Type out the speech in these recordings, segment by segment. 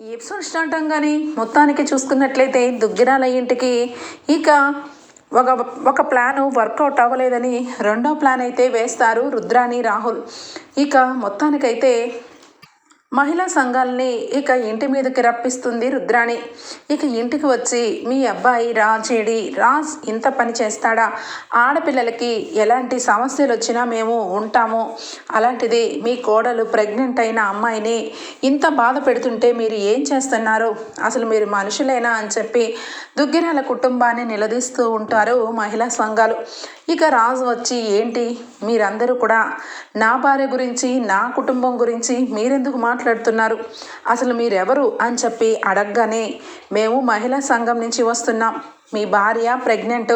ఈ episode start అవగానే మొత్తానికి చూసుకున్నట్లయితే దుగ్గిరాల ఇంటికి ఇక ఒక ఒక ప్లాన్ వర్కౌట్ అవ్వలేదని రెండో ప్లాన్ అయితే వేస్తారు రుద్రాని రాహుల్. ఇక మొత్తానికైతే మహిళా సంఘాలని ఇక ఇంటి మీదకి రప్పిస్తుంది రుద్రాణి. ఇక ఇంటికి వచ్చి మీ అబ్బాయి రాజేడి రాజ్ ఇంత పని చేస్తాడా? ఆడపిల్లలకి ఎలాంటి సమస్యలు వచ్చినా మేము ఉంటాము. అలాంటిది మీ కోడలు ప్రెగ్నెంట్ అయిన అమ్మాయిని ఇంత బాధ పెడుతుంటే మీరు ఏం చేస్తున్నారు? అసలు మీరు మనుషులేనా అని చెప్పి దుగ్గిరాల కుటుంబాన్ని నిలదీస్తూ ఉంటారు మహిళా సంఘాలు. ఇక రాజు వచ్చి ఏంటి? మీరందరూ కూడా నా భార్య గురించి నా కుటుంబం గురించి మీరెందుకు మాట్లాడుతున్నారు? అసలు మీరెవరు? అని చెప్పి అడగగానే మేము మహిళా సంఘం నుంచి వస్తున్నాం. మీ భార్య ప్రెగ్నెంట్.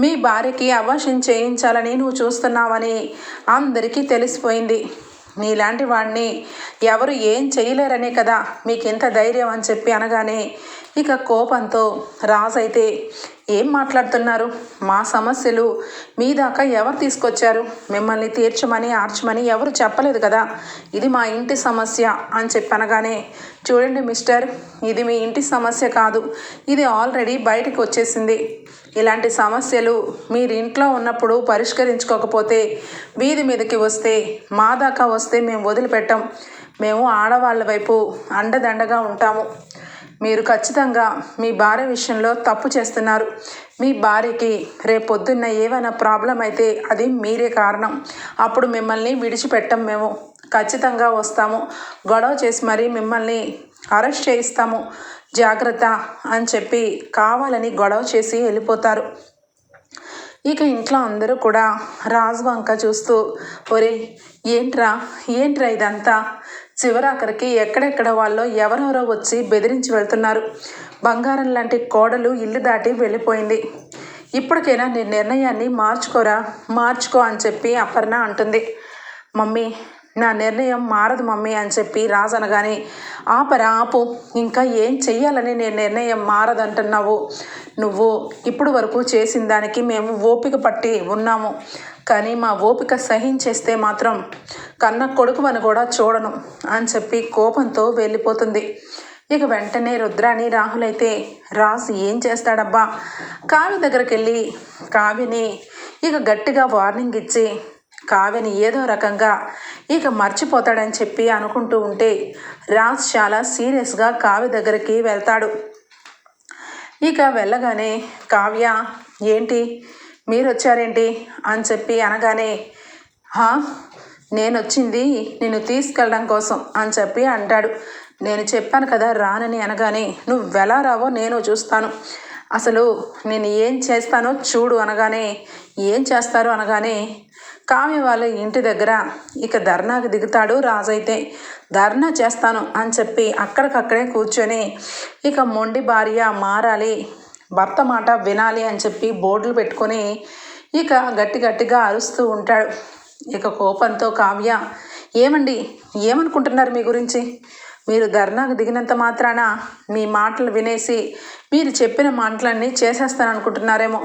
మీ భార్యకి అవాషన్ చేయించాలని నువ్వు చూస్తున్నావని అందరికీ తెలిసిపోయింది. నీలాంటి వాడిని ఎవరు ఏం చేయలేరనే కదా. మీకు ఎంత ధైర్యం అని చెప్పి అనగానే ఇక కోపంతో రాజు అయితే ఏం మాట్లాడుతున్నారు? మా సమస్యలు మీ దాకా ఎవరు తీసుకొచ్చారు? మిమ్మల్ని తీర్చమని ఆర్చమని ఎవరు చెప్పలేదు కదా. ఇది మా ఇంటి సమస్య అని చెప్పనగానే చూడండి మిస్టర్ ఇది మీ ఇంటి సమస్య కాదు. ఇది ఆల్రెడీ బయటకు వచ్చేసింది. ఇలాంటి సమస్యలు మీరు ఇంట్లో ఉన్నప్పుడు పరిష్కరించుకోకపోతే వీధి మీదకి వస్తే మా దాకా వస్తే మేము వదిలిపెట్టాం. మేము ఆడవాళ్ళ వైపు అండదండగా ఉంటాము. మీరు ఖచ్చితంగా మీ భార్య విషయంలో తప్పు చేస్తున్నారు. మీ భార్యకి రేపొద్దున్న ఏమైనా ప్రాబ్లం అయితే అది మీరే కారణం. అప్పుడు మిమ్మల్ని విడిచిపెట్టం మేము. ఖచ్చితంగా వస్తాము. గొడవ చేసి మరీ మిమ్మల్ని అరెస్ట్ చేయిస్తాము. జాగ్రత్త అని చెప్పి కావాలని గొడవ చేసి వెళ్ళిపోతారు. ఇక ఇంట్లో అందరూ కూడా రాజు వంక చూస్తూ ఒరే ఏంట్రా? ఏంట్రా ఇదంతా? చివరాఖరికి ఎక్కడెక్కడ వాళ్ళో ఎవరెవరో వచ్చి బెదిరించి వెళ్తున్నారు. బంగారం లాంటి కోడలు ఇల్లు దాటి వెళ్ళిపోయింది. ఇప్పటికైనా నీ నిర్ణయాన్ని మార్చుకోరా? మార్చుకో అని చెప్పి అపర్ణ అంటుంది. మమ్మీ నా నిర్ణయం మారదు మమ్మీ అని చెప్పి రాజు అనగానే ఆపరా ఆపు. ఇంకా ఏం చెయ్యాలని నేను నిర్ణయం మారదంటున్నావు? నువ్వు ఇప్పుడు వరకు చేసిన దానికి మేము ఓపిక పట్టి ఉన్నాము. కానీ మా ఓపిక సహించేస్తే మాత్రం కన్న కొడుకు అని కూడా చూడను అని చెప్పి కోపంతో వెళ్ళిపోతుంది. ఇక వెంటనే రుద్రాని రాహుల్ అయితే రాజు ఏం చేస్తాడబ్బా? కావ్య దగ్గరికి వెళ్ళి కావ్యని ఇక గట్టిగా వార్నింగ్ ఇచ్చి కావ్యని ఏదో రకంగా ఇక మర్చిపోతాడని చెప్పి అనుకుంటూ ఉంటే రాజ్ చాలా సీరియస్గా కావ్య దగ్గరికి వెళ్తాడు. ఇక వెళ్ళగానే కావ్య ఏంటి? మీరు వచ్చారేంటి అని చెప్పి అనగానే హా నేను వచ్చింది నిన్ను తీసుకెళ్ళడం కోసం అని చెప్పి అంటాడు. నేను చెప్పాను కదా రానని అనగానే నువ్వు ఎలా రావో నేను చూస్తాను. అసలు నేను ఏం చేస్తానో చూడు అనగానే ఏం చేస్తారు? అనగానే కావ్య వాళ్ళ ఇంటి దగ్గర ఇక ధర్నాకు దిగుతాడు రాజైతే. ధర్నా చేస్తాను అని చెప్పి అక్కడికక్కడే కూర్చొని ఇక మొండి భార్య మారాలి భర్త మాట వినాలి అని చెప్పి బోర్డులు పెట్టుకొని ఇక గట్టి గట్టిగా అరుస్తూ ఉంటాడు. ఇక కోపంతో కావ్య ఏమండి ఏమనుకుంటున్నారు మీ గురించి? మీరు ధర్నాకు దిగినంత మాత్రాన మీ మాటలు వినేసి మీరు చెప్పిన మాటలన్నీ చేసేస్తాను అనుకుంటున్నారేమో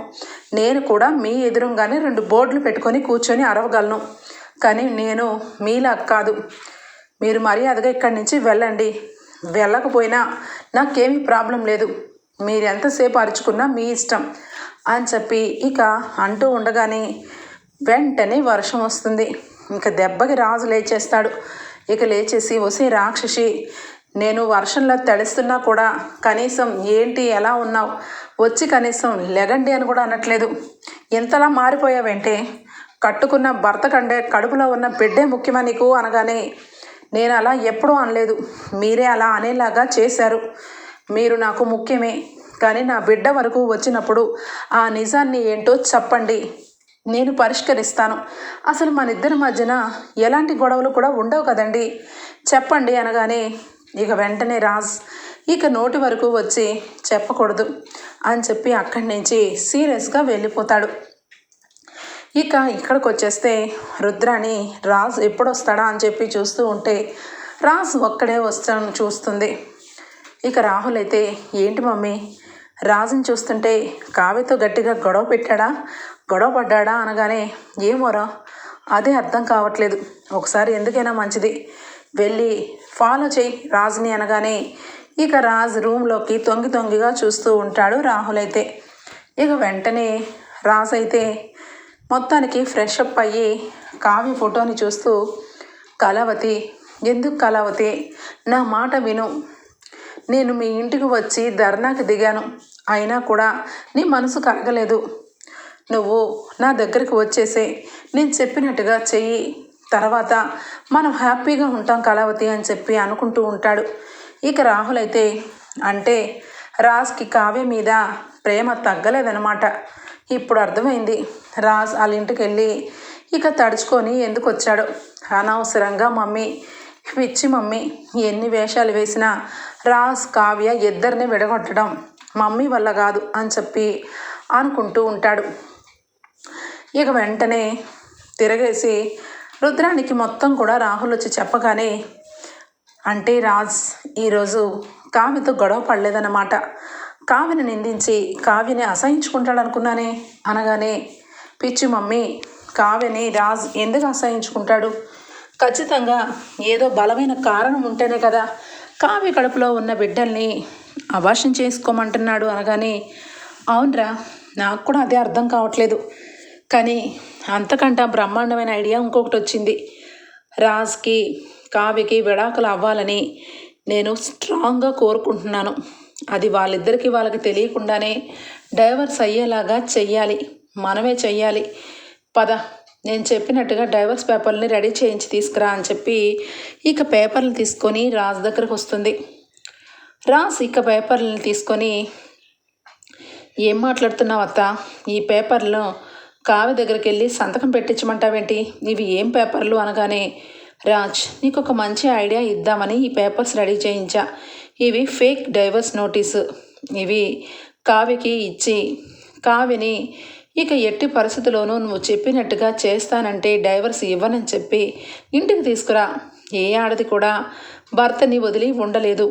నేను కూడా మీ ఎదురుగానే రెండు బోర్డులు పెట్టుకొని కూర్చొని అరవగలను. కానీ నేను మీలా కాదు. మీరు మర్యాదగా ఇక్కడి నుంచి వెళ్ళండి. వెళ్ళకపోయినా నాకేమీ ప్రాబ్లం లేదు. మీరు ఎంతసేపు అరుచుకున్నా మీ ఇష్టం అని చెప్పి ఇక అంటూ ఉండగానే వెంటనే వర్షం వస్తుంది. ఇక దెబ్బకి రాజు లేచేస్తాడు. ఇక లేచేసి వసే రాక్షసి నేను వర్షంలో తడుస్తున్నా కూడా కనీసం ఏంటి ఎలా ఉన్నావు? వచ్చి కనీసం లెగండి అని కూడా అనట్లేదు. ఇంతలా మారిపోయావంటే? కట్టుకున్న భర్త కంటే కడుపులో ఉన్న బిడ్డే ముఖ్యమా నీకు? అనగానే నేను అలా ఎప్పుడూ అనలేదు. మీరే అలా అనేలాగా చేశారు. మీరు నాకు ముఖ్యమే. కానీ నా బిడ్డ వరకు వచ్చినప్పుడు ఆ నిజాన్ని ఏంటో చెప్పండి. నేను పరిష్కరిస్తాను. అసలు మన ఇద్దరి మధ్యన ఎలాంటి గొడవలు కూడా ఉండవు కదండి? చెప్పండి అనగానే ఇక వెంటనే రాజ్ ఇక నోటి వరకు వచ్చి చెప్పకూడదు అని చెప్పి అక్కడి నుంచి సీరియస్గా వెళ్ళిపోతాడు. ఇక ఇక్కడికి వచ్చేస్తే రుద్రాని రాజ్ ఎప్పుడు వస్తాడా అని చెప్పి చూస్తూ ఉంటే రాజ్ ఒక్కడే వస్తాను చూస్తుంది. ఇక రాహుల్ అయితే ఏంటి మమ్మీ? రాజుని చూస్తుంటే కావ్యతో గట్టిగా గొడవ పెట్టాడా? గొడవ పడ్డాడా? అనగానే ఏమోరా అదే అర్థం కావట్లేదు. ఒకసారి ఎందుకైనా మంచిది. వెళ్ళి ఫాలో చేయి రాజుని అనగానే ఇక రాజ్ రూమ్లోకి తొంగి తొంగిగా చూస్తూ ఉంటాడు రాహుల్ అయితే. ఇక వెంటనే రాజ్ అయితే మొత్తానికి ఫ్రెష్ అప్ అయ్యి కావ్య ఫోటోని చూస్తూ కళావతి ఎందుకు కళావతి? నా మాట విను. నేను మీ ఇంటికి వచ్చి ధర్నాకి దిగాను. అయినా కూడా నీ మనసు కరగలేదు నువ్వు నా దగ్గరికి వచ్చేసే. నేను చెప్పినట్టుగా చెయ్యి. తర్వాత మనం హ్యాపీగా ఉంటాం కళావతి అని చెప్పి అనుకుంటూ ఉంటాడు. ఇక రాహుల్ అయితే అంటే రాజ్కి కావ్య మీద ప్రేమ తగ్గలేదనమాట ఇప్పుడు అర్థమైంది. రాజ్ వాళ్ళ ఇంటికి వెళ్ళి ఇక తడుచుకొని ఎందుకు వచ్చాడు అనవసరంగా మమ్మీ పిచ్చి మమ్మీ ఎన్ని వేషాలు వేసినా రాజ్ కావ్య ఇద్దరిని విడగొట్టడం మమ్మీ వల్ల కాదు అని చెప్పి అనుకుంటూ ఉంటాడు. ఇక వెంటనే తిరగేసి రుద్రానికి మొత్తం కూడా రాహుల్ వచ్చి చెప్పగానే అంటే రాజ్ ఈరోజు కావ్యతో గొడవ పడలేదన్నమాట. కావ్యని నిందించి కావ్యని అసహించుకుంటాడనుకున్నానే అనగానే పిచ్చి మమ్మీ కావ్యని రాజ్ ఎందుకు అసహించుకుంటాడు? ఖచ్చితంగా ఏదో బలమైన కారణం ఉంటేనే కదా కావ్య కడుపులో ఉన్న బిడ్డల్ని అభాషం చేసుకోమంటున్నాడు అనగానే అవునరా నాకు కూడా అదే అర్థం కావట్లేదు. కానీ అంతకంటే బ్రహ్మాండమైన ఐడియా ఇంకొకటి వచ్చింది. రాజ్కి కావ్యకి విడాకులు అవ్వాలని నేను స్ట్రాంగ్గా కోరుకుంటున్నాను. అది వాళ్ళిద్దరికీ వాళ్ళకి తెలియకుండానే డైవర్స్ అయ్యేలాగా చెయ్యాలి. మనమే చెయ్యాలి. పద నేను చెప్పినట్టుగా డైవర్స్ పేపర్ని రెడీ చేయించి తీసుకురా అని చెప్పి ఇక పేపర్లు తీసుకొని రాజ్ దగ్గరకు వస్తుంది. రాజ్ ఇక పేపర్లను తీసుకొని ఏం మాట్లాడుతున్నావు అత్త? ఈ పేపర్లో కావ్య దగ్గరికి వెళ్ళి సంతకం పెట్టించమంటావేంటి? ఇవి ఏం పేపర్లు అనగానే రాజ్ నీకు ఒక మంచి ఐడియా ఇద్దామని ఈ పేపర్స్ రెడీ చేయించా. ఇవి ఫేక్ డైవర్స్ నోటీసు. ఇవి కావ్యకి ఇచ్చి కావ్యని ఇక ఎట్టి పరిస్థితుల్లోనూ నువ్వు చెప్పినట్టుగా చేస్తానంటే డైవర్స్ ఇవ్వనని చెప్పి ఇంటికి తీసుకురా. ఏ ఆడది కూడా భర్తని వదిలి ఉండలేదు.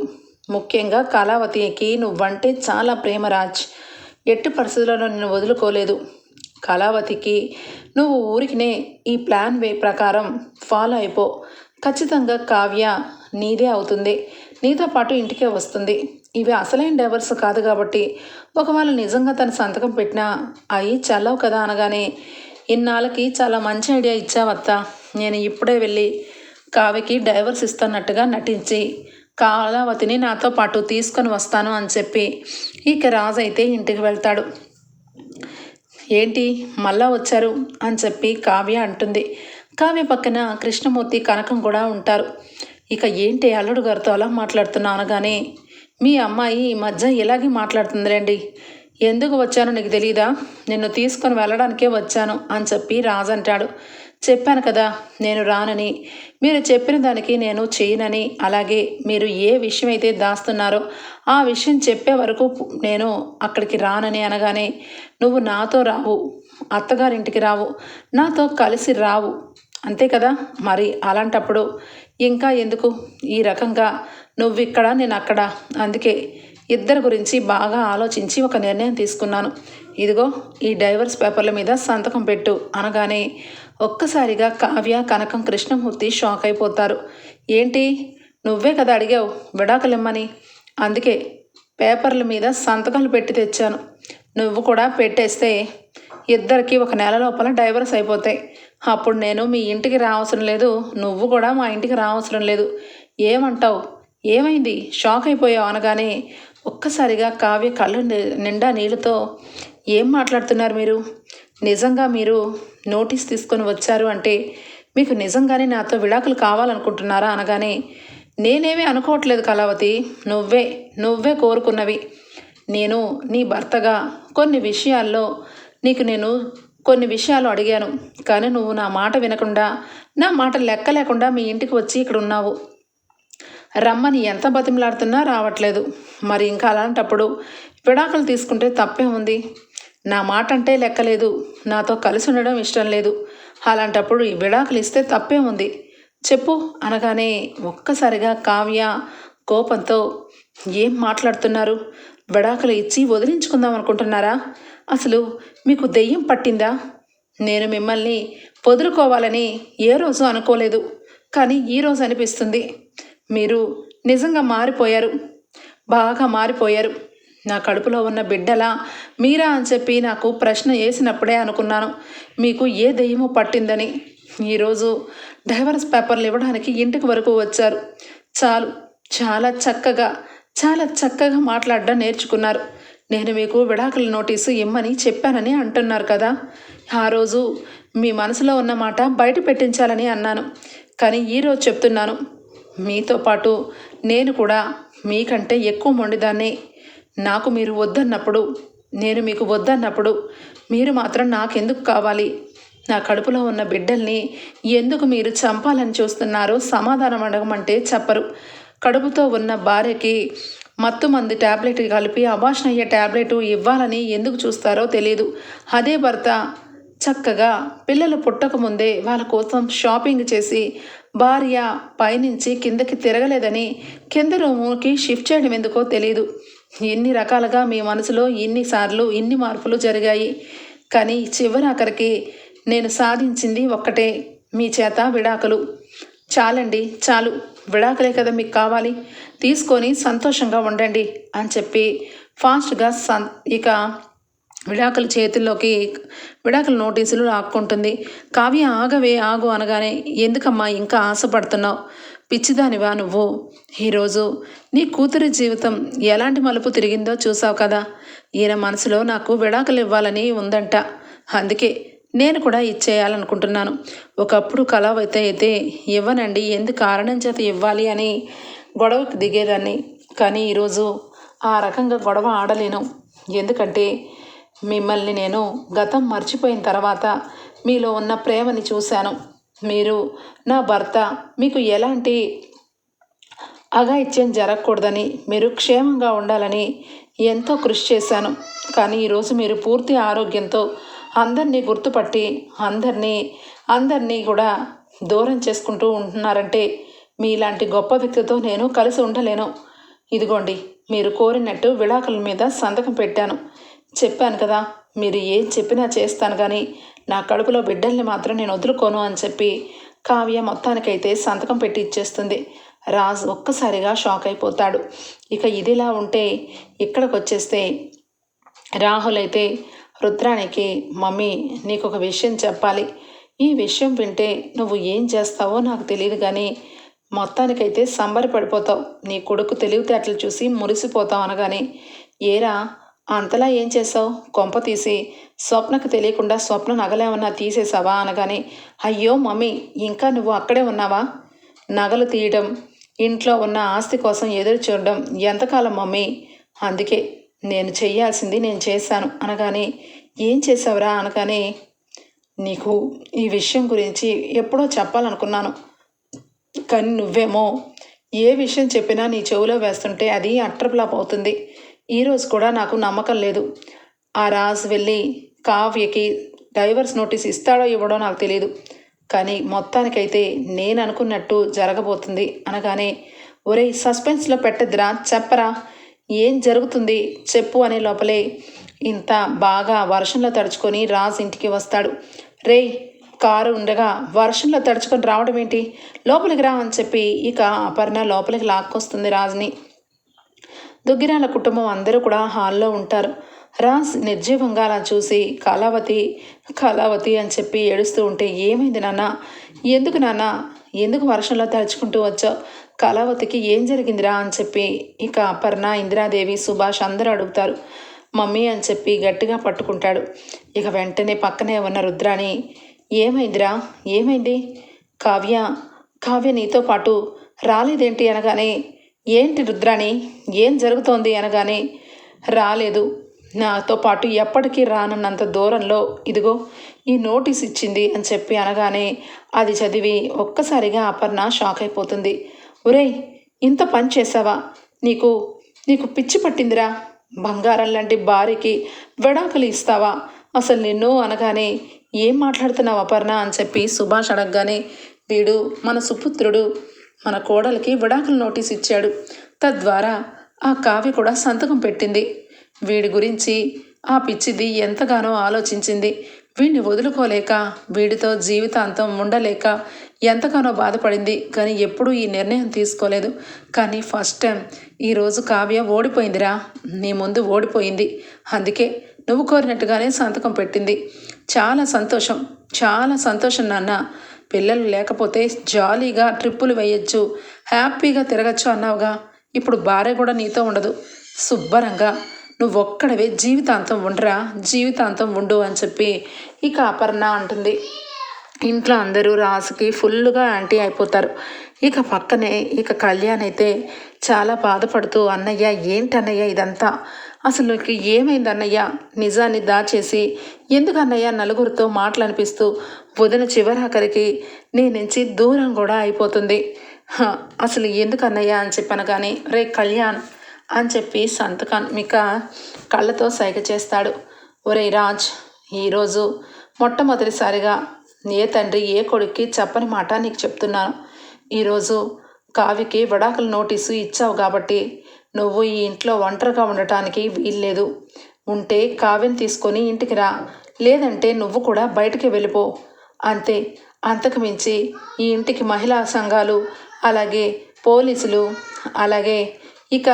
ముఖ్యంగా కళావతికి నువ్వంటే చాలా ప్రేమ రాజ్. ఎట్టి పరిస్థితుల్లో నిన్ను వదులుకోలేదు. కళావతికి నువ్వు ఊరికినే ఈ ప్లాన్ వే ప్రకారం ఫాలో అయిపో. ఖచ్చితంగా కావ్య నీదే అవుతుంది. నీతో పాటు ఇంటికే వస్తుంది. ఇవి అసలైన డైవర్స్ కాదు కాబట్టి ఒకవేళ నిజంగా తన సంతకం పెట్టినా అవి చల్లవు కదా అనగానే ఇన్నాళ్ళకి చాలా మంచి ఐడియా ఇచ్చావత్తా నేను ఇప్పుడే వెళ్ళి కావ్యకి డైవర్స్ ఇస్తున్నట్టుగా నటించి కాలావతిని నాతో పాటు తీసుకొని వస్తాను అని చెప్పి ఇక రాజు అయితే ఇంటికి వెళ్తాడు. ఏంటి? మళ్ళా వచ్చారు? అని చెప్పి కావ్య అంటుంది. కావ్య పక్కన కృష్ణమూర్తి కనకం కూడా ఉంటారు. ఇక ఏంటి అల్లుడు గారితో అలా మాట్లాడుతున్నాను అనగానే మీ అమ్మాయి ఈ మధ్య ఇలాగే మాట్లాడుతుందిలేండి. ఎందుకు వచ్చానో నీకు తెలీదా? నిన్ను తీసుకొని వెళ్ళడానికే వచ్చాను అని చెప్పి రాజు అంటాడు. చెప్పాను కదా నేను రానని. మీరు చెప్పిన దానికి నేను చేయనని. అలాగే మీరు ఏ విషయం అయితే దాస్తున్నారో ఆ విషయం చెప్పే వరకు నేను అక్కడికి రానని అనగానే నువ్వు నాతో రావు అత్తగారింటికి రావు నాతో కలిసి రావు. అంతే కదా? మరి అలాంటప్పుడు ఇంకా ఎందుకు? ఈ రకంగా నువ్వు ఇక్కడ నేను అక్కడ అందుకే ఇద్దరి గురించి బాగా ఆలోచించి ఒక నిర్ణయం తీసుకున్నాను. ఇదిగో ఈ డైవర్స్ పేపర్ల మీద సంతకం పెట్టు అనగానే ఒక్కసారిగా కావ్య కనకం కృష్ణమూర్తి షాక్ అయిపోతారు. ఏంటి? నువ్వే కదా అడిగావు విడాకులిమ్మని. అందుకే పేపర్ల మీద సంతకాలు పెట్టి తెచ్చాను. నువ్వు కూడా పెట్టేస్తే ఇద్దరికి ఒక నెల లోపల డైవర్స్ అయిపోతాయి. అప్పుడు నేను మీ ఇంటికి రావసరం లేదు. నువ్వు కూడా మా ఇంటికి రావసరం లేదు. ఏమంటావు? ఏమైంది? షాక్ అయిపోయావు అనగానే ఒక్కసారిగా కావ్య కళ్ళు నిండా నీళ్ళతో ఏం మాట్లాడుతున్నారు మీరు? నిజంగా మీరు నోటీస్ తీసుకొని వచ్చారు అంటే మీకు నిజంగానే నాతో విడాకులు కావాలనుకుంటున్నారా అనగానే నేనేమీ అనుకోవట్లేదు కళావతి. నువ్వే నువ్వే కోరుకున్నవి. నేను నీ భర్తగా కొన్ని విషయాల్లో నీకు నేను కొన్ని విషయాలు అడిగాను. కానీ నువ్వు నా మాట వినకుండా నా మాట లెక్క లేకుండా మీ ఇంటికి వచ్చి ఇక్కడ ఉన్నావు. రమ్మని ఎంత బతిమలాడుతున్నా రావట్లేదు. మరి ఇంకా అలాంటప్పుడు విడాకులు తీసుకుంటే తప్పే ఉంది. నా మాట అంటే లెక్కలేదు నాతో కలిసి ఉండడం ఇష్టం లేదు. అలాంటప్పుడు ఈ విడాకులు ఇస్తే తప్పే ఉంది. చెప్పు అనగానే ఒక్కసారిగా కావ్య కోపంతో ఏం మాట్లాడుతున్నారు? విడాకులు ఇచ్చి వదిలించుకుందాం అనుకుంటున్నారా? అసలు మీకు దెయ్యం పట్టిందా? నేను మిమ్మల్ని పొదురుకోవాలని ఏ రోజు అనుకోలేదు కానీ ఈరోజు అనిపిస్తుంది. మీరు నిజంగా మారిపోయారు. బాగా మారిపోయారు. నా కడుపులో ఉన్న బిడ్డలా మీరా అని చెప్పి నాకు ప్రశ్న వేసినప్పుడే అనుకున్నాను. మీకు ఏ దెయ్యమో పట్టిందని. ఈరోజు డైవర్స్ పేపర్లు ఇవ్వడానికి ఇంటికి వరకు వచ్చారు. చాలు చాలా చక్కగా చాలా చక్కగా మాట్లాడడం నేర్చుకున్నారు. నేను మీకు విడాకుల నోటీసు ఇమ్మని చెప్పానని అంటున్నారు కదా. ఆ రోజు మీ మనసులో ఉన్న మాట బయట పెట్టించాలని అన్నాను. కానీ ఈరోజు చెప్తున్నాను. మీతో పాటు నేను కూడా మీకంటే ఎక్కువ మొండిదాన్ని. నాకు మీరు వద్దన్నప్పుడు నేను మీకు వద్దన్నప్పుడు మీరు మాత్రం నాకెందుకు కావాలి? నా కడుపులో ఉన్న బిడ్డల్ని ఎందుకు మీరు చంపాలని చూస్తున్నారో సమాధానం అడగమంటే చెప్పరు. కడుపుతో ఉన్న భార్యకి మత్తు మంది ట్యాబ్లెట్ కలిపి అభాషణ అయ్యే ట్యాబ్లెట్ ఇవ్వాలని ఎందుకు చూస్తారో తెలియదు అదే భర్త చక్కగా పిల్లలు పుట్టకముందే వాళ్ళ కోసం షాపింగ్ చేసి భార్య పైనుంచి కిందకి తిరగలేదని కింద రూముకి షిఫ్ట్ చేయడం ఎందుకో తెలియదు ఎన్ని రకాలుగా మీ మనసులో ఇన్నిసార్లు ఇన్ని మార్పులు జరిగాయి. కానీ చివరి ఆఖరికి నేను సాధించింది ఒక్కటే. మీ చేత విడాకులు. చాలండి చాలు. విడాకులే కదా మీకు కావాలి. తీసుకొని సంతోషంగా ఉండండి అని చెప్పి ఫాస్ట్గా సన్ ఇక విడాకుల చేతుల్లోకి విడాకుల నోటీసులు లాక్కుంటుంది. కావ్య ఆగవే ఆగు అనగానే ఎందుకమ్మా ఇంకా ఆశపడుతున్నావు? పిచ్చిదానివా నువ్వు? ఈరోజు నీ కూతురి జీవితం ఎలాంటి మలుపు తిరిగిందో చూసావు కదా? ఈయన మనసులో నాకు విడాకులు ఇవ్వాలని ఉందంట. అందుకే నేను కూడా ఇచ్చేయాలనుకుంటున్నాను ఒకప్పుడు కళావతి అయితే ఇవ్వనండి. ఎందు కారణం చేత ఇవ్వాలి అని గొడవకు దిగేదాన్ని. కానీ ఈరోజు ఆ రకంగా గొడవ ఆడలేను. ఎందుకంటే మిమ్మల్ని నేను గతం మర్చిపోయిన తర్వాత మీలో ఉన్న ప్రేమని చూశాను. మీరు నా భర్త మీకు ఎలాంటి అఘాయిత్యం జరగకూడదని మీరు క్షేమంగా ఉండాలని ఎంతో కృషి చేశాను. కానీ ఈరోజు మీరు పూర్తి ఆరోగ్యంతో అందరినీ గుర్తుపట్టి అందరినీ అందరినీ కూడా దూరం చేసుకుంటూ ఉంటున్నారంటే మీలాంటి గొప్ప వ్యక్తితో నేను కలిసి ఉండలేను. ఇదిగోండి మీరు కోరినట్టు విడాకుల మీద సంతకం పెట్టాను. చెప్పాను కదా మీరు ఏం చెప్పినా చేస్తాను కానీ నా కడుపులో బిడ్డల్ని మాత్రం నేను వదులుకోను అని చెప్పి కావ్య మొత్తానికైతే సంతకం పెట్టి ఇచ్చేస్తుంది. రాజ్ ఒక్కసారిగా షాక్ అయిపోతాడు. ఇక ఇదిలా ఉంటే ఇక్కడికి వచ్చేస్తే రాహుల్ అయితే రుద్రానికి మమ్మీ నీకు ఒక విషయం చెప్పాలి. ఈ విషయం వింటే నువ్వు ఏం చేస్తావో నాకు తెలియదు కానీ మొత్తానికైతే సంబరపడిపోతావు నీ కొడుకు తెలివితేటలు చూసి మురిసిపోతావు అనగానే ఏరా అంతలా ఏం చేసావు కొంప తీసి స్వప్నకు తెలియకుండా స్వప్న నగలేమన్నా తీసేసావా అనగానే అయ్యో మమ్మీ ఇంకా నువ్వు అక్కడే ఉన్నావా? నగలు తీయడం ఇంట్లో ఉన్న ఆస్తి కోసం ఎదురు చూడడం ఎంతకాలం మమ్మీ? అందుకే నేను చెయ్యాల్సింది నేను చేశాను. అనగానే ఏం చేసావురా అనగానే నీకు ఈ విషయం గురించి ఎప్పుడో చెప్పాలనుకున్నాను. కానీ నువ్వేమో ఏ విషయం చెప్పినా నీ చెవిలో వేస్తుంటే అది అట్రప్లాప్ అవుతుంది. ఈరోజు కూడా నాకు నమ్మకం లేదు. ఆ రాజు వెళ్ళి కావ్యకి డైవర్స్ నోటీస్ ఇస్తాడో ఇవ్వడో నాకు తెలియదు కానీ మొత్తానికైతే నేను అనుకున్నట్టు జరగబోతుంది. అనగానే ఒరే సస్పెన్స్లో పెట్టద్దురా చెప్పరా? ఏం జరుగుతుంది చెప్పు అనే లోపలే ఇంత బాగా వర్షంలో తడుచుకొని రాజ్ ఇంటికి వస్తాడు. రే కారు ఉండగా వర్షంలో తడుచుకొని రావడం ఏంటి? లోపలికి రా అని చెప్పి ఇక అపర్ణ లోపలికి లాక్కొస్తుంది రాజుని. దుగ్గిరాల కుటుంబం అందరూ కూడా హాల్లో ఉంటారు. రాజ్ నిర్జీవంగా అలా చూసి కళావతి కళావతి అని చెప్పి ఏడుస్తూ ఉంటే ఏమైంది నాన్న? ఎందుకు నాన్న? ఎందుకు వర్షంలో తడుచుకుంటూ వచ్చావు? కళావతికి ఏం జరిగిందిరా అని చెప్పి ఇక అపర్ణ ఇందిరాదేవి సుభాష్ అందరూ అడుగుతారు. మమ్మీ అని చెప్పి గట్టిగా పట్టుకుంటాడు. ఇక వెంటనే పక్కనే ఉన్న రుద్రాని ఏమైందిరా? ఏమైంది? కావ్య కావ్య నీతో పాటు రాలేదేంటి అనగానే ఏంటి రుద్రాణి? ఏం జరుగుతోంది అనగానే రాలేదు. నాతో పాటు ఎప్పటికీ రానున్నంత దూరంలో ఇదిగో ఈ నోటీస్ ఇచ్చింది అని చెప్పి అనగానే అది చదివి ఒక్కసారిగా అపర్ణ షాక్ అయిపోతుంది. ఒరేయ్ ఇంత పని చేసావా? నీకు నీకు పిచ్చి పట్టిందిరా. బంగారం లాంటి భార్యకి విడాకులు ఇస్తావా? అసలు నిన్ను అనగానే ఏం మాట్లాడుతున్నావు అపర్ణ అని చెప్పి సుభాష్ అడగగానే వీడు మన సుపుత్రుడు మన కోడలికి విడాకుల నోటీస్ ఇచ్చాడు. తద్వారా ఆ కావ్య కూడా సంతకం పెట్టింది. వీడి గురించి ఆ పిచ్చిది ఎంతగానో ఆలోచించింది. వీడిని వదులుకోలేక వీడితో జీవితాంతం ఉండలేక ఎంతగానో బాధపడింది కానీ ఎప్పుడూ ఈ నిర్ణయం తీసుకోలేదు. కానీ ఫస్ట్ టైం ఈరోజు కావ్య ఓడిపోయిందిరా నీ ముందు ఓడిపోయింది. అందుకే నువ్వు కోరినట్టుగానే సంతకం పెట్టింది. చాలా సంతోషం చాలా సంతోషం నాన్న. పిల్లలు లేకపోతే జాలీగా ట్రిప్పులు వేయొచ్చు హ్యాపీగా తిరగచ్చు అన్నావుగా. ఇప్పుడు భార్య కూడా నీతో ఉండదు. శుభ్రంగా నువ్వు ఒక్కడవే జీవితాంతం ఉండరా? జీవితాంతం ఉండు అని చెప్పి ఇక అపర్ణ అంటుంది. ఇంట్లో అందరూ రాసుకి ఫుల్గా యాంటీ అయిపోతారు. ఇక పక్కనే ఇక కళ్యాణ్ అయితే చాలా బాధపడుతూ అన్నయ్య ఏంటి అన్నయ్య ఇదంతా? అసలు నీకు ఏమైంది అన్నయ్య? నిజాన్ని దాచేసి ఎందుకు అన్నయ్య నలుగురితో మాటలనిపిస్తూ వదిన చివరాఖరికి నీ నుంచి దూరం కూడా అయిపోతుంది. అసలు ఎందుకు అన్నయ్య అని చెప్పాను కానీ రే కళ్యాణ్ అని చెప్పి సంతకాన్ మిక కళ్ళతో సైగ చేస్తాడు. ఒరే రాజ్ ఈరోజు మొట్టమొదటిసారిగా ఏ తండ్రి ఏ కొడుక్కి చెప్పని మాట నీకు చెప్తున్నాను. ఈరోజు కావికి విడాకుల నోటీసు ఇచ్చావు కాబట్టి నువ్వు ఈ ఇంట్లో ఒంటరిగా ఉండటానికి వీల్లేదు. ఉంటే కావ్యం తీసుకొని ఇంటికి రా. లేదంటే నువ్వు కూడా బయటికి వెళ్ళిపో. అంతే. అంతకు మించి ఈ ఇంటికి మహిళా సంఘాలు అలాగే పోలీసులు అలాగే ఇక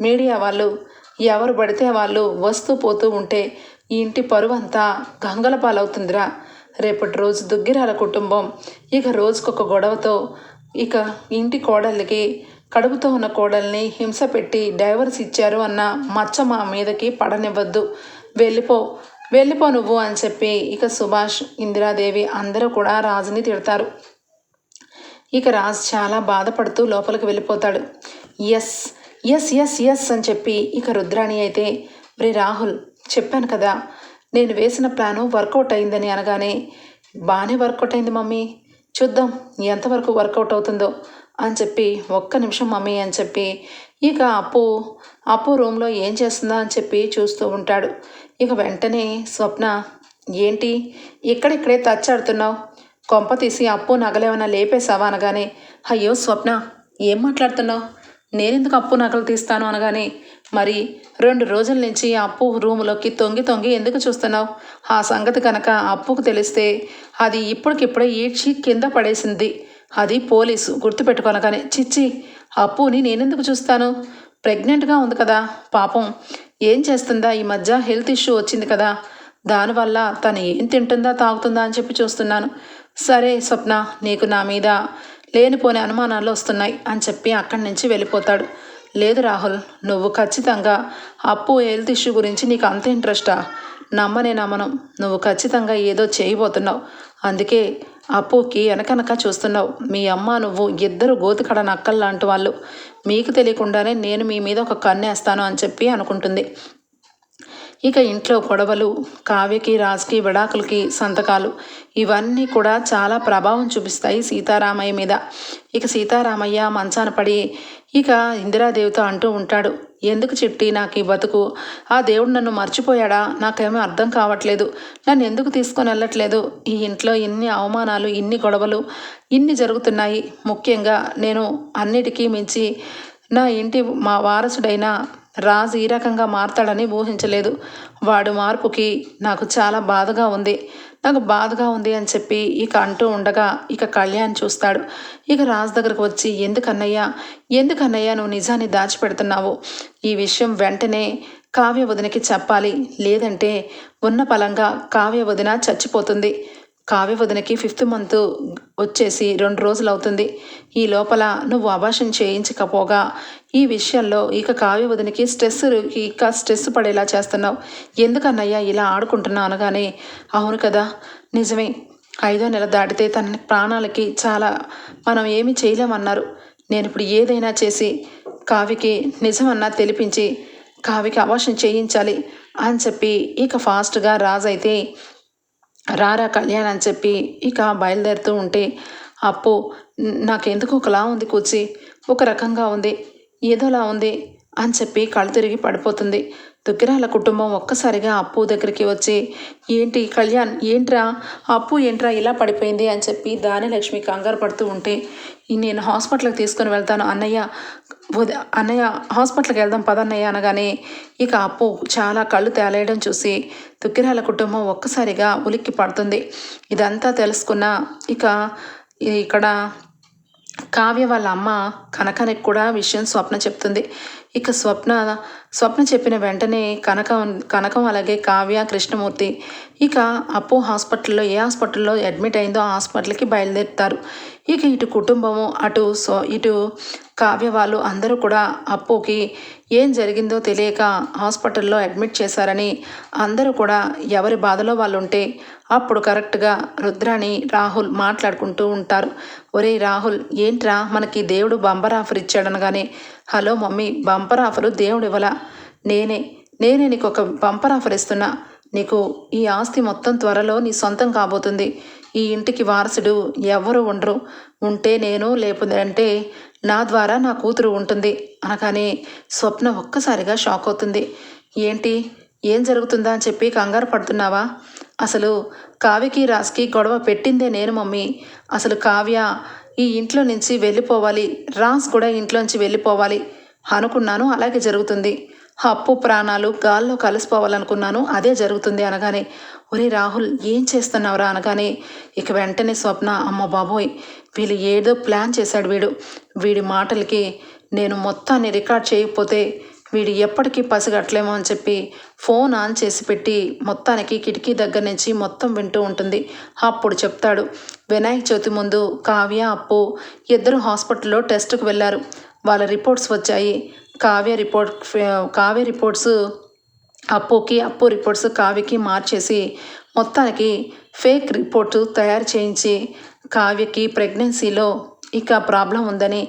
మీడియా వాళ్ళు ఎవరు పడితే వాళ్ళు వస్తూ పోతూ ఉంటే ఈ ఇంటి పరువంతా గంగల పాలవుతుందిరా. రేపటి రోజు దుగ్గిరాల కుటుంబం. ఇక రోజుకొక గొడవతో ఇక ఇంటి కోడళ్ళకి కడుపుతో ఉన్న కోడల్ని హింస పెట్టి డైవర్స్ ఇచ్చారు అన్న మచ్చ మా మీదకి పడనివ్వద్దు. వెళ్ళిపో వెళ్ళిపో నువ్వు అని చెప్పి ఇక సుభాష్ ఇందిరాదేవి అందరూ కూడా రాజుని తిడతారు. ఇక రాజు చాలా బాధపడుతూ లోపలికి వెళ్ళిపోతాడు. ఎస్ ఎస్ ఎస్ ఎస్ అని చెప్పి ఇక రుద్రాణి అయితే రే రాహుల్ చెప్పాను కదా నేను వేసిన ప్లాను వర్కౌట్ అయిందని అనగానే బాగానే వర్కౌట్ అయింది మమ్మీ. చూద్దాం ఎంతవరకు వర్కౌట్ అవుతుందో అని చెప్పి ఒక్క నిమిషం మమ్మీ అని చెప్పి ఇక అప్పు అప్పు రూమ్లో ఏం చేస్తుందా అని చెప్పి చూస్తూ ఉంటాడు. ఇక వెంటనే స్వప్న ఏంటి? ఇక్కడిక్కడే తచ్చాడుతున్నావు? కొంప తీసి అప్పు నగలేమన్నా లేపేశావా? అనగానే అయ్యో స్వప్న ఏం మాట్లాడుతున్నావు? నేనెందుకు అప్పు నగలు తీస్తాను? అనగానే మరి రెండు రోజుల నుంచి అప్పు రూములోకి తొంగి తొంగి ఎందుకు చూస్తున్నావు? ఆ సంగతి కనుక అప్పుకు తెలిస్తే అది ఇప్పటికిప్పుడే ఈడ్చి కింద పడేసింది. అది పోలీసు గుర్తుపెట్టుకోనగానే చిచ్చి అప్పుని నేనెందుకు చూస్తాను? ప్రెగ్నెంట్గా ఉంది కదా పాపం. ఏం చేస్తుందా? ఈ మధ్య హెల్త్ ఇష్యూ వచ్చింది కదా. దానివల్ల తను ఏం తింటుందా తాగుతుందా అని చెప్పి చూస్తున్నాను. సరే స్వప్న నీకు నా మీద లేనిపోని అనుమానాలు వస్తున్నాయి అని చెప్పి అక్కడి నుంచి వెళ్ళిపోతాడు. లేదు రాహుల్ నువ్వు ఖచ్చితంగా అప్పు హెల్త్ ఇష్యూ గురించి నీకు అంత ఇంట్రెస్టా నమ్మనే నమ్మనం. నువ్వు ఖచ్చితంగా ఏదో చేయబోతున్నావు. అందుకే అప్పుకి వెనకనక చూస్తున్నావు. మీ అమ్మ నువ్వు ఇద్దరు గోతికడ నక్కలు లాంటి వాళ్ళు. మీకు తెలియకుండానే నేను మీ మీద ఒక కన్నేస్తాను అని చెప్పి అనుకుంటుంది. ఇక ఇంట్లో గొడవలు కావ్యకి రాజుకి విడాకులకి సంతకాలు ఇవన్నీ కూడా చాలా ప్రభావం చూపిస్తాయి సీతారామయ్య మీద. ఇక సీతారామయ్య మంచాన పడి ఇక ఇందిరాదేవితో అంటూ ఉంటాడు ఎందుకు చిట్టి నాకు ఈ బతుకు? ఆ దేవుడు నన్ను మర్చిపోయాడా? నాకేమీ అర్థం కావట్లేదు. నన్ను ఎందుకు తీసుకొని వెళ్ళట్లేదు? ఈ ఇంట్లో ఇన్ని అవమానాలు ఇన్ని గొడవలు ఇన్ని జరుగుతున్నాయి. ముఖ్యంగా నేను అన్నిటికీ మించి నా ఇంటి మా వారసుడైన రాజు ఈ రకంగా మారతాడని ఊహించలేదు. వాడు మార్పుకి నాకు చాలా బాధగా ఉంది. నాకు బాధగా ఉంది అని చెప్పి ఇక అంటూ ఉండగా ఇక కళ్యాణ్ చూస్తాడు. ఇక రాజు దగ్గరకు వచ్చి ఎందుకన్నయ్యా? ఎందుకన్నయ్యా నువ్వు నిజాన్ని దాచిపెడుతున్నావు? ఈ విషయం వెంటనే కావ్య వదినకి చెప్పాలి. లేదంటే ఉన్న పలంగా కావ్య వదిన చచ్చిపోతుంది. కావ్య వదినకి ఫిఫ్త్ మంత్ వచ్చేసి రెండు రోజులు అవుతుంది. ఈ లోపల నువ్వు అభాషణ చేయించకపోగా ఈ విషయంలో ఇక కావ్య వదినకి స్ట్రెస్ ఇక స్ట్రెస్ పడేలా చేస్తున్నావు. ఎందుకన్నయ్యా ఇలా ఆడుకుంటున్నా అనగానే అవును కదా నిజమే. ఐదో నెల దాటితే తన ప్రాణాలకి చాలా మనం ఏమి చేయలేమన్నారు. నేను ఇప్పుడు ఏదైనా చేసి కావికి నిజమన్నా తెలిపించి కావికి అభాషణ చేయించాలి అని చెప్పి ఇక ఫాస్ట్గా రాజు అయితే రారా కళ్యాణ్ అని చెప్పి ఇక బయలుదేరుతూ ఉంటే అప్పు నాకెందుకు ఒకలా ఉంది కూర్చి? ఒక రకంగా ఉంది ఏదోలా ఉంది అని చెప్పి కళ్ళు తిరిగి పడిపోతుంది. దుగ్గిరాల కుటుంబం ఒక్కసారిగా అప్పు దగ్గరికి వచ్చి ఏంటి కళ్యాణ్ ఏంట్రా? అప్పు ఏంట్రా? ఇలా పడిపోయింది అని చెప్పి దానిలక్ష్మి కంగారు పడుతూ ఉంటే నేను హాస్పిటల్కి తీసుకొని వెళ్తాను అన్నయ్య. అన్నయ్య హాస్పిటల్కి వెళ్దాం పదన్నయ్య అనగానే ఇక అప్పు చాలా కళ్ళు తేలేయడం చూసి దుగ్గిరాల కుటుంబం ఒక్కసారిగా ఉలిక్కి పడుతుంది. ఇదంతా తెలుసుకున్న ఇక ఇక్కడ కావ్య వాళ్ళ అమ్మ కనకానికి కూడా విషయం స్వప్న చెప్తుంది. ఇక స్వప్న స్వప్న చెప్పిన వెంటనే కనకం కనకం అలాగే కావ్య కృష్ణమూర్తి ఇక అప్పు హాస్పిటల్లో ఏ హాస్పిటల్లో అడ్మిట్ అయిందో ఆ హాస్పిటల్కి బయలుదేరుతారు. ఇక ఇటు కుటుంబము అటు సో ఇటు కావ్య వాళ్ళు అందరూ కూడా అప్పుకి ఏం జరిగిందో తెలియక హాస్పిటల్లో అడ్మిట్ చేశారని అందరూ కూడా ఎవరి బాధలో వాళ్ళు ఉంటే అప్పుడు కరెక్ట్గా రుద్రాని రాహుల్ మాట్లాడుకుంటూ ఉంటారు. ఒరే రాహుల్ ఏంట్రా మనకి దేవుడు బంబర్ ఆఫర్ ఇచ్చాడనగానే హలో మమ్మీ బంపర్ ఆఫరు దేవుడు ఇవ్వలా నేనే నేనే నీకు ఒక బంపర్ ఆఫర్ ఇస్తున్నా. నీకు ఈ ఆస్తి మొత్తం త్వరలో నీ సొంతం కాబోతుంది. ఈ ఇంటికి వారసుడు ఎవరు ఉండరు. ఉంటే నేను లేకుందంటే నా ద్వారా నా కూతురు ఉంటుంది. అనగానే స్వప్న ఒక్కసారిగా షాక్ అవుతుంది. ఏంటి? ఏం జరుగుతుందా అని చెప్పి కంగారు పడుతున్నావా? అసలు కావ్యకి రాజ్కి గొడవ పెట్టిందే నేను మమ్మీ. అసలు కావ్య ఈ ఇంట్లో నుంచి వెళ్ళిపోవాలి. రాజ్ కూడా ఇంట్లోంచి వెళ్ళిపోవాలి. అనుకున్నాను అలాగే జరుగుతుంది. అప్పు ప్రాణాలు గాల్లో కలిసిపోవాలనుకున్నాను అదే జరుగుతుంది అనగానే ఒరే రాహుల్ ఏం చేస్తున్నావురా? అనగానే ఇక వెంటనే స్వప్న అమ్మ బాబోయ్ వీళ్ళు ఏదో ప్లాన్ చేశాడు వీడు. వీడి మాటలకి నేను మొత్తాన్ని రికార్డ్ చేయకపోతే వీడు ఎప్పటికీ పసిగట్టలేమో అని చెప్పి ఫోన్ ఆన్ చేసి పెట్టి మొత్తానికి కిటికీ దగ్గర నుంచి మొత్తం వింటూ ఉంటుంది. అప్పుడు చెప్తాడు వినాయక చవితి ముందు కావ్య అప్పు ఇద్దరు హాస్పిటల్లో టెస్ట్కు వెళ్ళారు. వాళ్ళ రిపోర్ట్స్ వచ్చాయి. కావ్య రిపోర్ట్ కావ్య రిపోర్ట్స్ అప్పుకి అప్పు రిపోర్ట్స్ కావ్యకి మార్చేసి మొత్తానికి ఫేక్ రిపోర్టు తయారు చేయించి కావ్యకి ప్రెగ్నెన్సీలో ఇక ప్రాబ్లం ఉందని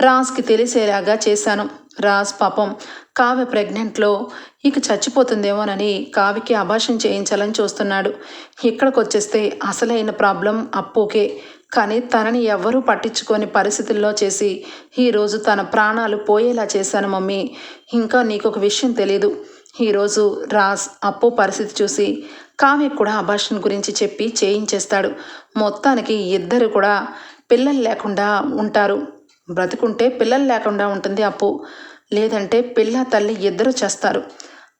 రాజ్కి తెలిసేలాగా చేశాను. రాజ్ పాపం. కావ్య ప్రెగ్నెంట్లో. ఇక చచ్చిపోతుందేమోనని కావ్యకి అభాషం చేయించాలని చూస్తున్నాడు. ఇక్కడికి వచ్చేస్తే అసలైన ప్రాబ్లం అప్పుకే. కానీ తనని ఎవ్వరూ పట్టించుకొని పరిస్థితుల్లో చేసి ఈరోజు తన ప్రాణాలు పోయేలా చేశాను మమ్మీ. ఇంకా నీకు ఒక విషయం తెలియదు ఈరోజు రాజ్ అప్పు పరిస్థితి చూసి కావ్య కూడా అభాషణ గురించి చెప్పి చేయించేస్తాడు. మొత్తానికి ఇద్దరు కూడా పిల్లలు లేకుండా ఉంటారు. బ్రతుకుంటే పిల్లలు లేకుండా ఉంటుంది అప్పు. లేదంటే పిల్ల తల్లి ఇద్దరు చేస్తారు.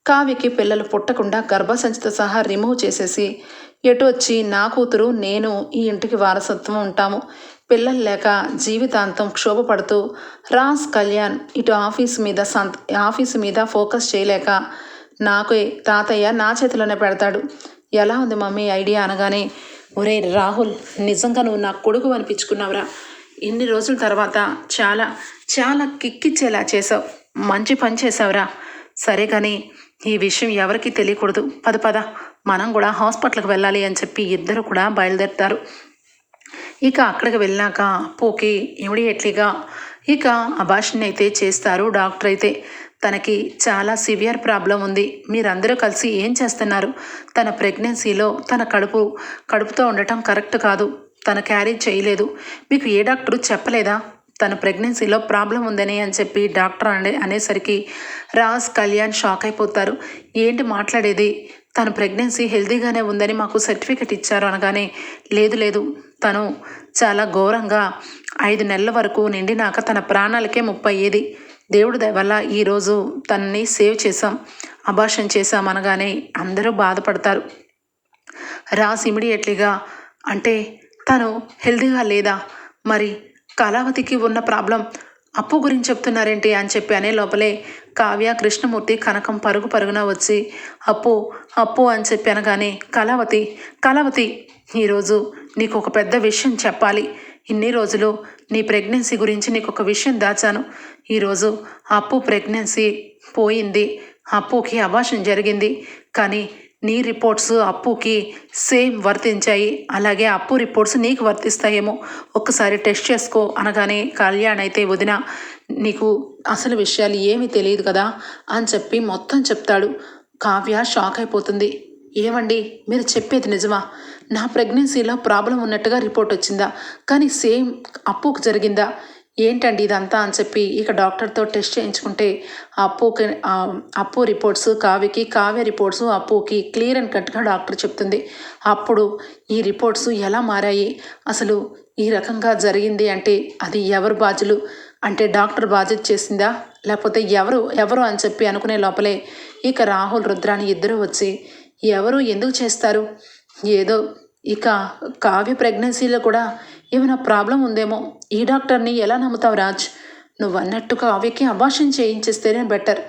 కావికి పిల్లలు పుట్టకుండా గర్భసంచితో సహా రిమూవ్ చేసేసి ఎటు వచ్చి నా కూతురు నేను ఈ ఇంటికి వారసత్వం ఉంటాము. పిల్లలు లేక జీవితాంతం క్షోభపడుతూ రాజ్ కళ్యాణ్ ఇటు ఆఫీస్ మీద సంత ఆఫీసు మీద ఫోకస్ చేయలేక నాకు తాతయ్య నా చేతిలోనే పెడతాడు. ఎలా ఉంది మమ్మీ ఐడియా అనగానే ఒరే రాహుల్ నిజంగా నువ్వు నా కొడుకు అనిపించుకున్నావురా. ఇన్ని రోజుల తర్వాత చాలా చాలా కిక్కిచ్చేలా చేసావు. మంచి పని చేసావురా సరే కానీ ఈ విషయం ఎవరికి తెలియకూడదు. పద పద. మనం కూడా హాస్పిటల్కి వెళ్ళాలి అని చెప్పి ఇద్దరు కూడా బయలుదేరుతారు. ఇక అక్కడికి వెళ్ళాక పోకి ఇమీడియట్లీగా ఇక అభాషణ అయితే చేస్తారు డాక్టర్ అయితే. తనకి చాలా సివియర్ ప్రాబ్లం ఉంది. మీరందరూ కలిసి ఏం చేస్తున్నారు? తన ప్రెగ్నెన్సీలో తన కడుపు కడుపుతో ఉండటం కరెక్ట్ కాదు. తన క్యారీ చేయలేదు. మీకు ఏ డాక్టరు చెప్పలేదా? తన ప్రెగ్నెన్సీలో ప్రాబ్లం ఉందని అని చెప్పి డాక్టర్ అనే అనేసరికి రాజ్ కళ్యాణ్ షాక్ అయిపోతారు. ఏంటి మాట్లాడేది? తన ప్రెగ్నెన్సీ హెల్తీగానే ఉందని మాకు సర్టిఫికెట్ ఇచ్చారు అనగానే లేదు లేదు. తను చాలా ఘోరంగా ఐదు నెలల వరకు నిండినాక తన ప్రాణాలకే ముప్పై ఏది దేవుడి దయ వల్ల ఈరోజు తనని సేవ్ చేశాం అభాషణ చేశాం అనగానే అందరూ బాధపడతారు. రాస్ ఇమీడియట్లీగా అంటే తను హెల్తీగా లేదా? మరి కళావతికి ఉన్న ప్రాబ్లం అప్పు గురించి చెప్తున్నారేంటి అని చెప్పి అనే లోపలే కావ్య కృష్ణమూర్తి కనకం పరుగు పరుగున వచ్చి అప్పు అప్పు అని చెప్పి అనగానే కళావతి కళావతి ఈరోజు నీకు ఒక పెద్ద విషయం చెప్పాలి. ఇన్ని రోజులు నీ ప్రెగ్నెన్సీ గురించి నీకు ఒక విషయం దాచాను. ఈరోజు అప్పు ప్రెగ్నెన్సీ పోయింది. అప్పుకి అభాషం జరిగింది. కానీ నీ రిపోర్ట్స్ అప్పుకి సేమ్ వర్తించాయి. అలాగే అప్పు రిపోర్ట్స్ నీకు వర్తిస్తాయేమో. ఒక్కసారి టెస్ట్ చేసుకో అనగానే కళ్యాణ్ అయితే వదిన నీకు అసలు విషయాలు ఏమీ తెలియదు కదా అని చెప్పి మొత్తం చెప్తాడు. కావ్య షాక్ అయిపోతుంది. ఏమండి? మీరు చెప్పేది నిజమా? నా ప్రెగ్నెన్సీలో ప్రాబ్లం ఉన్నట్టుగా రిపోర్ట్ వచ్చిందా? కానీ సేమ్ అప్పుకు జరిగిందా? ఏంటండి ఇదంతా అని చెప్పి ఇక డాక్టర్తో టెస్ట్ చేయించుకుంటే అప్పుకి అప్పు రిపోర్ట్స్ కావ్యకి కావ్య రిపోర్ట్స్ అప్పుకి క్లియర్ అండ్ కట్గా డాక్టర్ చెప్తుంది. అప్పుడు ఈ రిపోర్ట్స్ ఎలా మారాయి? అసలు ఈ రకంగా జరిగింది అంటే అది ఎవరు బాధ్యులు? అంటే డాక్టర్ బాధ్యత చేసిందా? లేకపోతే ఎవరు ఎవరు అని చెప్పి అనుకునే లోపలే ఇక రాహుల్ రుద్రాని ఇద్దరు వచ్చి ఎవరు? ఎందుకు చేస్తారు? ఏదో ఇక కావ్య ప్రెగ్నెన్సీలో కూడా ఏమైనా ప్రాబ్లం ఉందేమో? ఈ డాక్టర్ని ఎలా నమ్ముతావు రాజ్? నువ్వు అన్నట్టు కావ్యకి అభాషణ చేయించేస్తేనే బెటర్.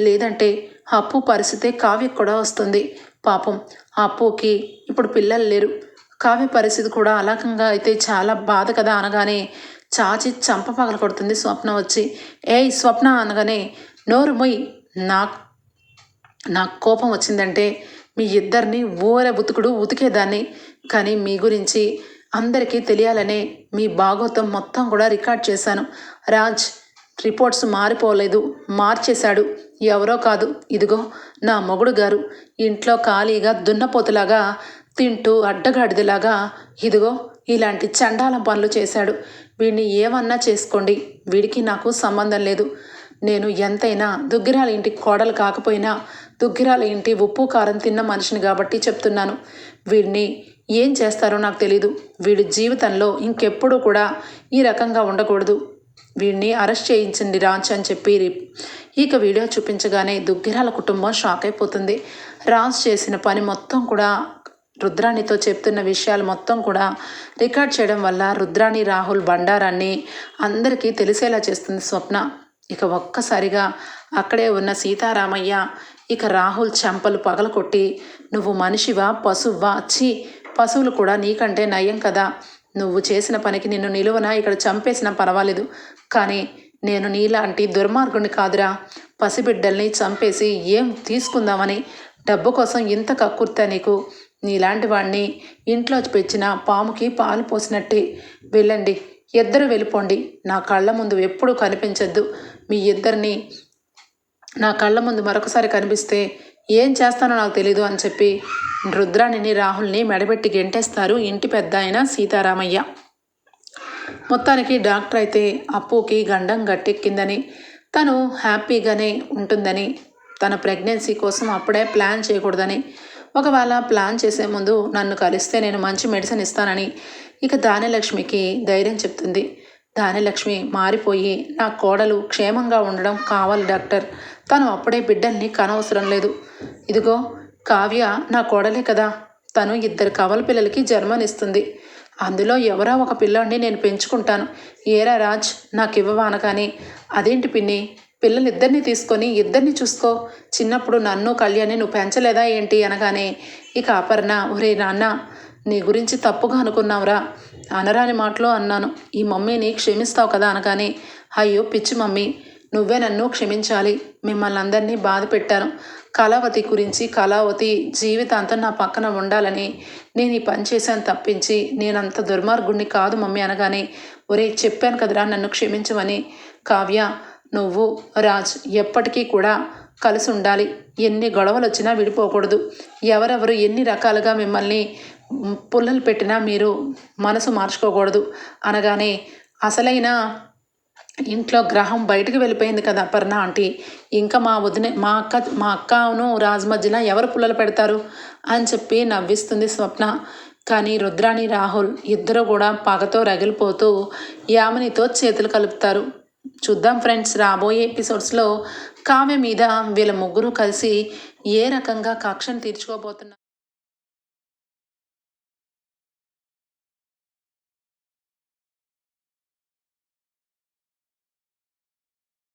లేదంటే అప్పు పరిస్థితే కావ్యకు కూడా వస్తుంది. పాపం అప్పుకి ఇప్పుడు పిల్లలు లేరు. కావ్య పరిస్థితి కూడా అలాకంగా అయితే చాలా బాధ కదా అనగానే చాచి చంప పగల కొడుతుంది స్వప్న వచ్చి. ఏయ్ స్వప్న అనగానే నోరు మొయ్. నా నాకు కోపం వచ్చిందంటే మీ ఇద్దరిని ఊరే ఉతుకుడు ఉతికేదాన్ని. కానీ మీ గురించి అందరికీ తెలియాలనే మీ భాగోతం మొత్తం కూడా రికార్డ్ చేశాను. రాజ్ రిపోర్ట్స్ మారిపోలేదు. మార్చేశాడు. ఎవరో కాదు. ఇదిగో నా మొగుడు గారు. ఇంట్లో ఖాళీగా దున్నపోతులాగా తింటూ అడ్డగాడిదిలాగా ఇదిగో ఇలాంటి చండాలం పనులు చేశాడు. వీడిని ఏమన్నా చేసుకోండి. వీడికి నాకు సంబంధం లేదు. నేను ఎంతైనా దుగ్గిరాల ఇంటి కోడలు కాకపోయినా దుగ్గిరాల ఇంటి ఉప్పు కారం తిన్న మనిషిని కాబట్టి చెప్తున్నాను. వీడిని ఏం చేస్తారో నాకు తెలీదు. వీడి జీవితంలో ఇంకెప్పుడు కూడా ఈ రకంగా ఉండకూడదు. వీడిని అరెస్ట్ చేయించండి రాజ్ అని చెప్పి ఇక వీడియో చూపించగానే దుగ్గిరాల కుటుంబం షాక్ అయిపోతుంది. రాజ్ చేసిన పని మొత్తం కూడా రుద్రాణితో చెప్తున్న విషయాలు మొత్తం కూడా రికార్డ్ చేయడం వల్ల రుద్రాణి రాహుల్ బండారాన్ని అందరికీ తెలిసేలా చేస్తుంది స్వప్న. ఇక ఒక్కసారిగా అక్కడే ఉన్న సీతారామయ్య ఇక రాహుల్ చెంపలు పగలకొట్టి నువ్వు మనిషివా పశువా చీ పశువులు కూడా నీకంటే నయం కదా. నువ్వు చేసిన పనికి నిన్ను నిలువన ఇక్కడ చంపేసినా పర్వాలేదు. కానీ నేను నీలాంటి దుర్మార్గుని కాదురా. పసిబిడ్డల్ని చంపేసి ఏం తీసుకుందామని? డబ్బు కోసం ఇంత కక్కుర్తా నీకు? నీలాంటి వాడిని ఇంట్లో పెంచిన పాముకి పాలు పోసినట్టే. వెళ్ళండి ఇద్దరు వెళ్ళిపోండి. నా కళ్ళ ముందు ఎప్పుడూ కనిపించద్దు. మీ ఇద్దరిని నా కళ్ళ ముందు మరొకసారి కనిపిస్తే ఏం చేస్తానో నాకు తెలీదు అని చెప్పి రుద్రాణిని రాహుల్ని మెడబెట్టి గెంటేస్తారు ఇంటి పెద్ద ఆయన సీతారామయ్య. మొత్తానికి డాక్టర్ అయితే అప్పుకి గండం గట్టెక్కిందని తను హ్యాపీగానే ఉంటుందని తన ప్రెగ్నెన్సీ కోసం అప్పుడే ప్లాన్ చేయకూడదని ఒకవేళ ప్లాన్ చేసే ముందు నన్ను కలిస్తే నేను మంచి మెడిసిన్ ఇస్తానని ఇక దానిలక్ష్మికి ధైర్యం చెప్తుంది. దానిలక్ష్మి మారిపోయి నా కోడలు క్షేమంగా ఉండడం కావాలి డాక్టర్. తను అప్పుడే బిడ్డల్ని కనవసరం లేదు. ఇదిగో కావ్య నా కోడలే కదా. తను ఇద్దరు కవల పిల్లలకి జన్మనిస్తుంది. అందులో ఎవరో ఒక పిల్లాడిని నేను పెంచుకుంటాను. ఏరా రాజ్ నాకు ఇవ్వవా అనగానే అదేంటి పిన్ని? పిల్లలిద్దరిని తీసుకొని ఇద్దరిని చూసుకో. చిన్నప్పుడు నన్ను కళ్యాణి నువ్వు పెంచలేదా ఏంటి? అనగానే ఇక అపర్ణ ఒరే నాన్న నీ గురించి తప్పుగా అనుకున్నావురా. అనరాని మాటలో అన్నాను. ఈ మమ్మీని క్షమిస్తావు కదా అనగానే అయ్యో పిచ్చి మమ్మీ నువ్వే నన్ను క్షమించాలి. మిమ్మల్ని అందరినీ బాధ పెట్టాను. కళావతి గురించి కళావతి జీవితాంతం నా పక్కన ఉండాలని నేను ఈ పని చేశాను తప్పించి నేనంత దుర్మార్గుణ్ణి కాదు మమ్మీ అనగానే ఒరే చెప్పాను కదరా నన్ను క్షమించమని. కావ్య నువ్వు రాజ్ ఎప్పటికీ కూడా కలిసి ఉండాలి. ఎన్ని గొడవలు వచ్చినా విడిపోకూడదు. ఎవరెవరు ఎన్ని రకాలుగా మిమ్మల్ని పుల్లలు పెట్టినా మీరు మనసు మార్చుకోకూడదు అనగానే అసలైన ఇంట్లో గ్రహం బయటకు వెళ్ళిపోయింది కదా అపర్ణ ఆంటీ. ఇంకా మా వదిన మా అక్క మా అక్కను రాజు మధ్యన ఎవరు పుల్లలు పెడతారు? అని చెప్పి నవ్విస్తుంది స్వప్న. కానీ రుద్రాణి రాహుల్ ఇద్దరు కూడా పగతో రగిలిపోతూ యామినితో చేతులు కలుపుతారు. చూద్దాం ఫ్రెండ్స్ రాబోయే ఎపిసోడ్స్లో కావ్య మీద వీళ్ళ ముగ్గురు కలిసి ఏ రకంగా కక్షను తీర్చుకోబోతున్నారు?